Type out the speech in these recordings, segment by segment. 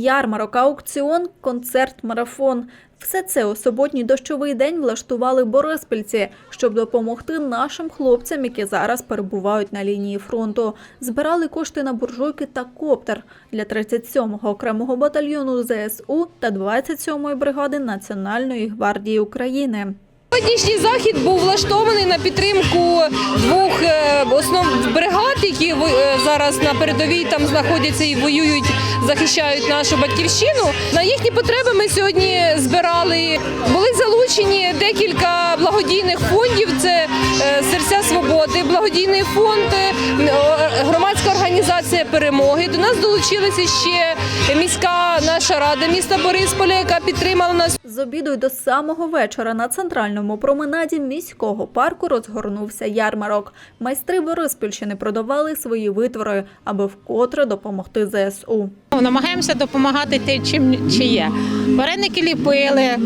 ярмарок, аукціон, концерт, марафон. Все це у суботній дощовий день влаштували бориспільці, щоб допомогти нашим хлопцям, які зараз перебувають на лінії фронту. Збирали кошти на буржуйки та коптер для 37-го окремого батальйону ЗСУ та 27-ї бригади Національної гвардії України. Сьогоднішній захід був влаштований на підтримку двох е, основних бригад, які е, зараз на передовій там знаходяться і воюють, захищають нашу батьківщину. На їхні потреби ми сьогодні збирали. Були залучені декілька благодійних фондів. Це е, серця свободи, благодійний фонд, о- громадська організація перемоги. До нас долучилася ще міська наша рада міста Борисполя, яка підтримала нас. З обіду й до самого вечора на центральному променаді міського парку розгорнувся ярмарок. Майстри Бориспільщини продавали свої витвори, аби вкотре допомогти ЗСУ. Намагаємося допомагати тим, чим чи є. Вареники ліпили, е,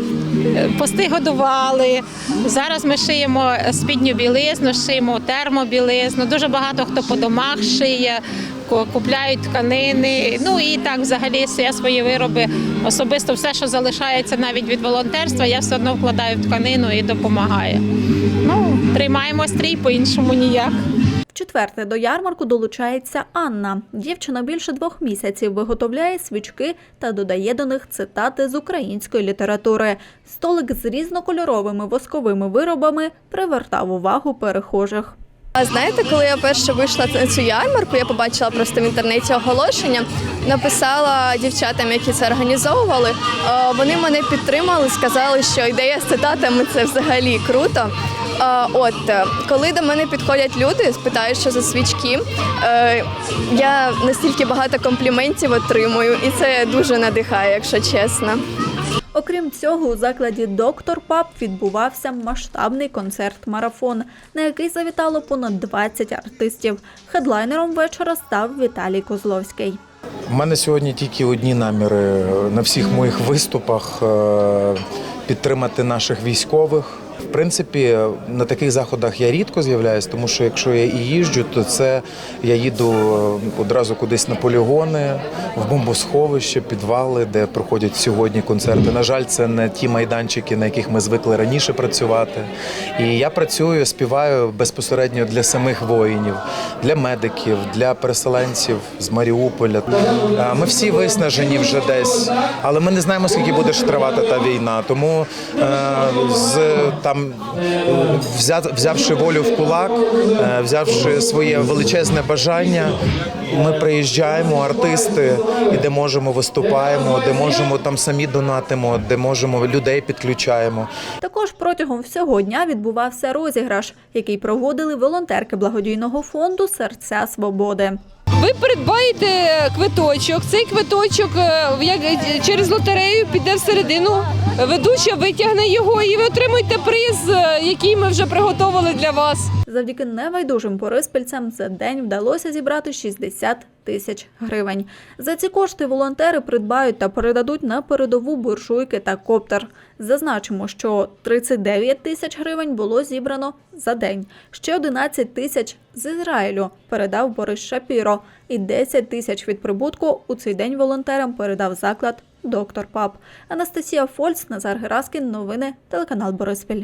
пости годували. Зараз ми шиємо спідню білизну, шиємо термобілизну. Дуже багато хто по домах шиє, ку- купляють тканини. Ну і так взагалі я свої вироби. Особисто все, що залишається навіть від волонтерства, я все одно вкладаю в тканину і допомагаю. Ну, тримаємо стрій, по-іншому ніяк. Вчетверте до ярмарку долучається Анна. Дівчина більше двох місяців виготовляє свічки та додає до них цитати з української літератури. Столик з різнокольоровими восковими виробами привертав увагу перехожих. А знаєте, коли я перше вийшла на цю ярмарку, я побачила просто в інтернеті оголошення, написала дівчатам, які це організовували. Е, Вони мене підтримали, сказали, що ідея з цитатами це взагалі круто. Е, От е, коли до мене підходять люди, спитають, що за свічки, я настільки багато компліментів отримую, і це дуже надихає, якщо чесно. Окрім цього, у закладі Доктор Пап відбувався масштабний концерт-марафон, на який завітало понад 20 артистів. Хедлайнером вечора став Віталій Козловський. У мене сьогодні тільки одні наміри на всіх моїх виступах е, підтримати наших військових. В принципі, на таких заходах я рідко з'являюсь, тому що якщо я і їжджу, то це я їду е, одразу кудись на полігони, в бомбосховище, підвали, де проходять сьогодні концерти. На жаль, це не ті майданчики, на яких ми звикли раніше працювати. І я працюю, співаю безпосередньо для самих воїнів, для медиків, для переселенців з Маріуполя. Ми всі виснажені вже десь, але ми не знаємо, скільки буде ж тривати та війна. Тому е, з там взявши волю в кулак, е, взявши своє величезне бажання, ми приїжджаємо, артисти, і де можемо виступаємо, де можемо там самі донатимо, де можемо людей підключаємо. Також протягом всього дня відбувався розіграш, який проводили волонтерки благодійного фонду Серця Свободи. Ви придбаєте квиточок. Цей квиточок е, як е, через лотерею піде всередину. Ведуча витягне його, і ви отримуєте приз, е, який ми вже приготували для вас. Завдяки невайдужим бориспільцям за день вдалося зібрати 60 тисяч гривень. За ці кошти волонтери придбають та передадуть на передову буржуйки та коптер. Зазначимо, що 39 тисяч гривень було зібрано за день. Ще 11 тисяч з Ізраїлю передав Борис Шапіро. І 10 тисяч від прибутку у цей день волонтерам передав заклад Доктор Пап. Анастасія Фольц, Назар Гераскін. Новини телеканал Бориспіль.